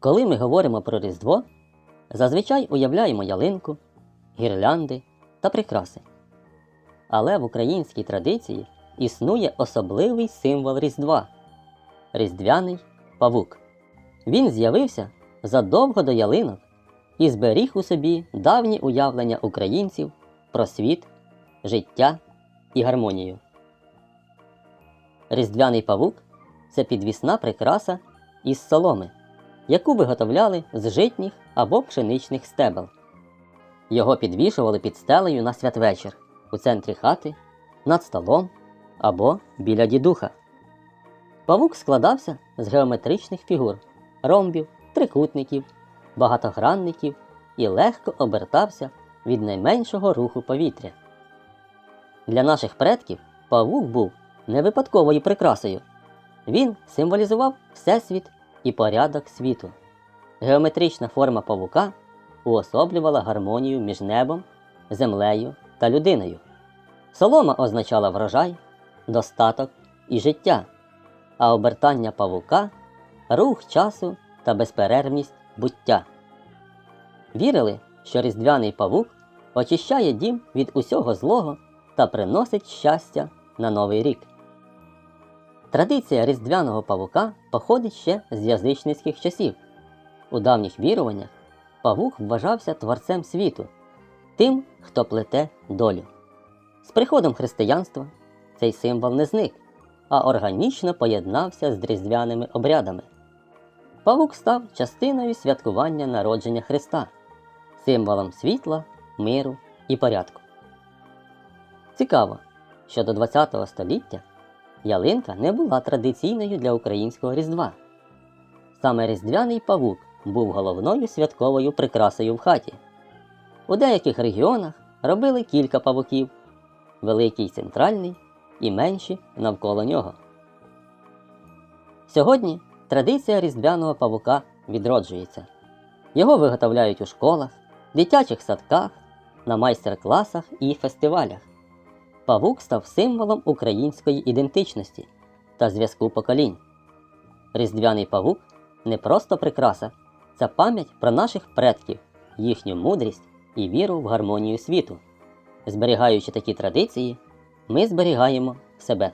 Коли ми говоримо про Різдво, зазвичай уявляємо ялинку, гірлянди та прикраси. Але в українській традиції існує особливий символ Різдва різдвяний павук. Він з'явився задовго до ялинок і зберіг у собі давні уявлення українців про світ, життя і гармонію. Різдвяний павук це підвісна прикраса із соломи, яку виготовляли з житніх або пшеничних стебел. Його підвішували під стелею на святвечір у центрі хати, над столом або біля дідуха. Павук складався з геометричних фігур, ромбів, трикутників, багатогранників і легко обертався від найменшого руху повітря. Для наших предків павук був не випадковою прикрасою. Він символізував Всесвіт і порядок світу. Геометрична форма павука уособлювала гармонію між небом, землею та людиною. Солома означала врожай, достаток і життя, а обертання павука рух часу та безперервність буття. Вірили, що різдвяний павук очищає дім від усього злого та приносить щастя на новий рік. Традиція різдвяного павука походить ще з язичницьких часів. У давніх віруваннях павук вважався творцем світу, тим, хто плете долю. З приходом християнства цей символ не зник, а органічно поєднався з різдвяними обрядами. Павук став частиною святкування народження Христа, символом світла, миру і порядку. Цікаво, що до ХХ століття ялинка не була традиційною для українського Різдва. Саме різдвяний павук був головною святковою прикрасою в хаті. У деяких регіонах робили кілька павуків великий центральний і менші навколо нього. Сьогодні традиція різдвяного павука відроджується. Його виготовляють у школах, дитячих садках, на майстер-класах і фестивалях. Павук став символом української ідентичності та зв'язку поколінь. Різдвяний павук не просто прикраса, це пам'ять про наших предків, їхню мудрість і віру в гармонію світу. Зберігаючи такі традиції, ми зберігаємо себе.